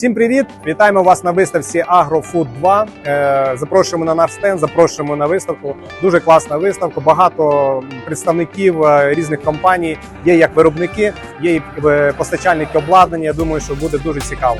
Всім привіт! Вітаємо вас на виставці AgroFood 2. Е, запрошуємо на наш стенд, запрошуємо на виставку. Дуже класна виставка. Багато представників е, різних компаній. Є як виробники, є і е, постачальники обладнання. Я думаю, що буде дуже цікаво.